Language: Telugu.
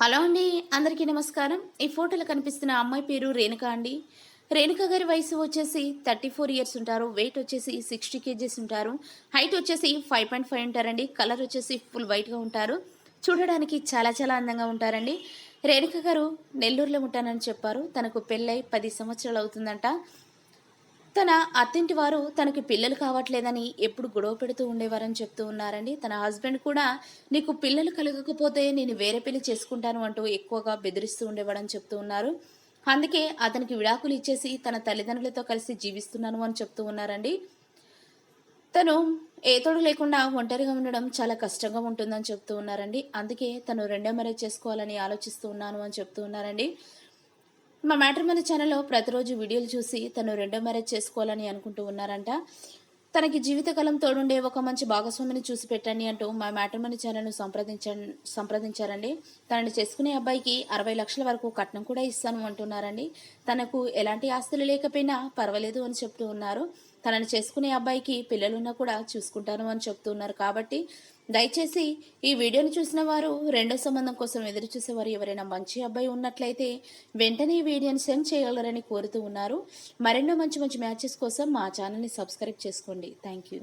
హలో అండి అందరికీ నమస్కారం. ఈ ఫోటోలో కనిపిస్తున్న అమ్మాయి పేరు రేణుక అండి. రేణుక గారి వయసు వచ్చేసి థర్టీ ఫోర్ ఇయర్స్ ఉంటారు. వెయిట్ వచ్చేసి సిక్స్టీ కేజీస్ ఉంటారు. హైట్ వచ్చేసి ఫైవ్ పాయింట్ ఫైవ్ ఉంటారండి. కలర్ వచ్చేసి ఫుల్ వైట్గా ఉంటారు. చూడడానికి చాలా చాలా అందంగా ఉంటారండి. రేణుక గారు నెల్లూరులో ఉంటానని చెప్పారు. తనకు పెళ్ళై పది సంవత్సరాలు అవుతుందంట. తన అత్తింటి వారు తనకి పిల్లలు కావట్లేదని ఎప్పుడు గొడవ పెడుతూ ఉండేవారని చెప్తూ ఉన్నారండి. తన హస్బెండ్ కూడా నీకు పిల్లలు కలగకపోతే నేను వేరే పెళ్ళి చేసుకుంటాను అంటూ ఎక్కువగా బెదిరిస్తూ ఉండేవాడని చెప్తూ ఉన్నారు. అందుకే అతనికి విడాకులు ఇచ్చేసి తన తల్లిదండ్రులతో కలిసి జీవిస్తున్నాను అని చెప్తూ ఉన్నారండి. తను ఏ తోడు లేకుండా ఒంటరిగా ఉండడం చాలా కష్టంగా ఉంటుందని చెప్తూ ఉన్నారండి. అందుకే తను రెండో మ్యారేజ్ చేసుకోవాలని ఆలోచిస్తూ ఉన్నాను అని చెప్తూ ఉన్నారండి. మా మ్యాట్రిమోనీ ఛానల్లో ప్రతిరోజు వీడియోలు చూసి తను రెండో మ్యారేజ్ చేసుకోవాలని అనుకుంటూ ఉన్నారంట. తనకి జీవితకాలం తోడుండే ఒక మంచి భాగస్వామిని చూసి పెట్టండి అంటూ మా మ్యాట్రిమోనీ ఛానల్ను సంప్రదించ సంప్రదించారండి. తనని చేసుకునే అబ్బాయికి అరవై లక్షల వరకు కట్నం కూడా ఇస్తాను అంటున్నారండి. తనకు ఎలాంటి ఆస్తులు లేకపోయినా పర్వాలేదు అని చెప్తూ ఉన్నారు. తనని చేసుకునే అబ్బాయికి పిల్లలున్నా కూడా చూసుకుంటాను అని చెప్తున్నారు. కాబట్టి దయచేసి ఈ వీడియోని చూసిన వారు రెండో సంబంధం కోసం ఎదురు చూసేవారు ఎవరైనా మంచి అబ్బాయి ఉన్నట్లయితే వెంటనే ఈ వీడియోని సెండ్ చేయగలరని కోరుతూ ఉన్నారు. మరెన్నో మంచి మంచి మ్యాచెస్ కోసం మా ఛానల్ని సబ్స్క్రైబ్ చేసుకోండి. Thank you